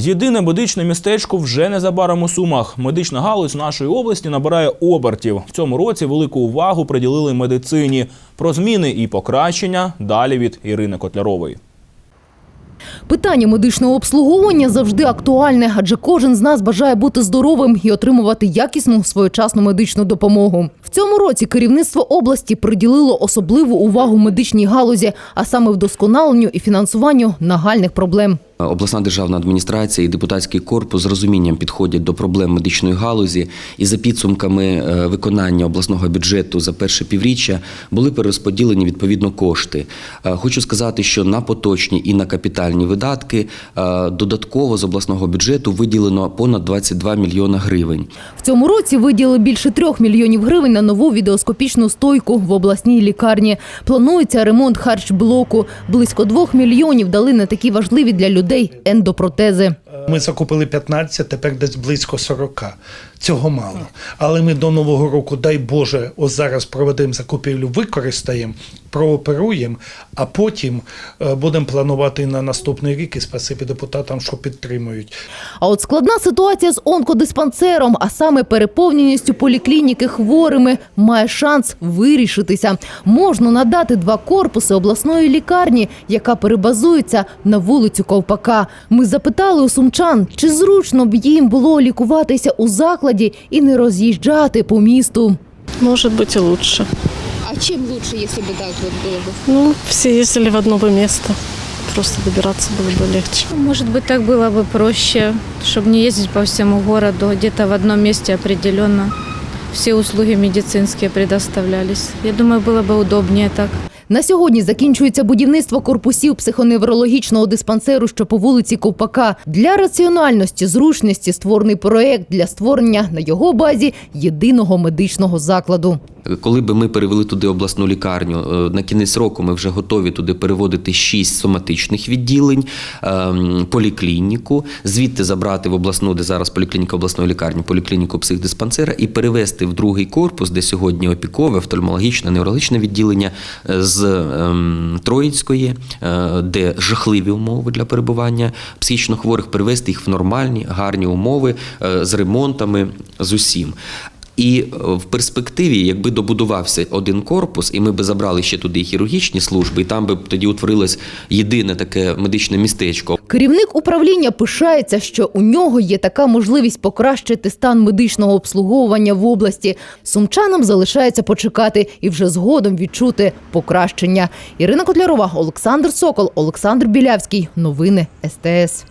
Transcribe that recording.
Єдине медичне містечко вже незабаром у Сумах. Медична галузь нашої області набирає обертів. В цьому році велику увагу приділили медицині. Про зміни і покращення далі від Ірини Котлярової. Питання медичного обслуговування завжди актуальне, адже кожен з нас бажає бути здоровим і отримувати якісну своєчасну медичну допомогу. В цьому році керівництво області приділило особливу увагу медичній галузі, а саме вдосконаленню і фінансуванню нагальних проблем. Обласна державна адміністрація і депутатський корпус з розумінням підходять до проблем медичної галузі, і за підсумками е, виконання обласного бюджету за перше півріччя були перерозподілені відповідно кошти. Е, Хочу сказати, що на поточні і на капітальні видатки е, додатково з обласного бюджету виділено понад 22 мільйона гривень. В цьому році виділили більше трьох мільйонів гривень на нову відеоскопічну стойку в обласній лікарні. Планується ремонт харчблоку. Близько двох мільйонів дали на такі важливі для людей ендопротези. Ми закупили 15, тепер десь близько 40. Цього мало. Але ми до Нового року, дай Боже, ось зараз проведемо закупівлю, використаємо, прооперуємо, а потім е, будемо планувати на наступний рік і спасибі депутатам, що підтримують. А от складна ситуація з онкодиспансером, а саме переповненістю поліклініки хворими, має шанс вирішитися. Можна надати два корпуси обласної лікарні, яка перебазується на вулицю Ковпака. Ми запитали у сумчан, чи зручно б їм було лікуватися у закладі і не роз'їжджати по місту. Может быть и лучше. А чем лучше, если бы так вот было бы? Ну, все ездили в одно бы место. Просто добираться было бы легче. Может быть, так было бы проще, чтобы не ездить по всему городу, где-то в одном месте определенно. Все услуги медицинские предоставлялись. Я думаю, было бы удобнее так. На сьогодні закінчується будівництво корпусів психоневрологічного диспансеру, що по вулиці Ковпака. Для раціональності, зручності створений проект для створення на його базі єдиного медичного закладу. Коли би ми перевели туди обласну лікарню, е, на кінець року ми вже готові туди переводити шість соматичних відділень, ем, поліклініку, звідти забрати в обласну, де зараз поліклініка обласної лікарні, поліклініку психдиспансера і перевести в другий корпус, де сьогодні опікове, офтальмологічне, неврологічне відділення е, з ем, Троїцької, е, де жахливі умови для перебування психічно хворих, перевести їх в нормальні, гарні умови з ремонтами, з усім. І е, в перспективі, якби добудувався один корпус, і ми би забрали ще туди хірургічні служби, і там би тоді утворилось єдине таке медичне містечко. Керівник управління пишається, що у нього є така можливість покращити стан медичного обслуговування в області. Сумчанам залишається почекати і вже згодом відчути покращення. Ірина Котлярова, Олександр Сокол, Олександр Білявський. Новини СТС.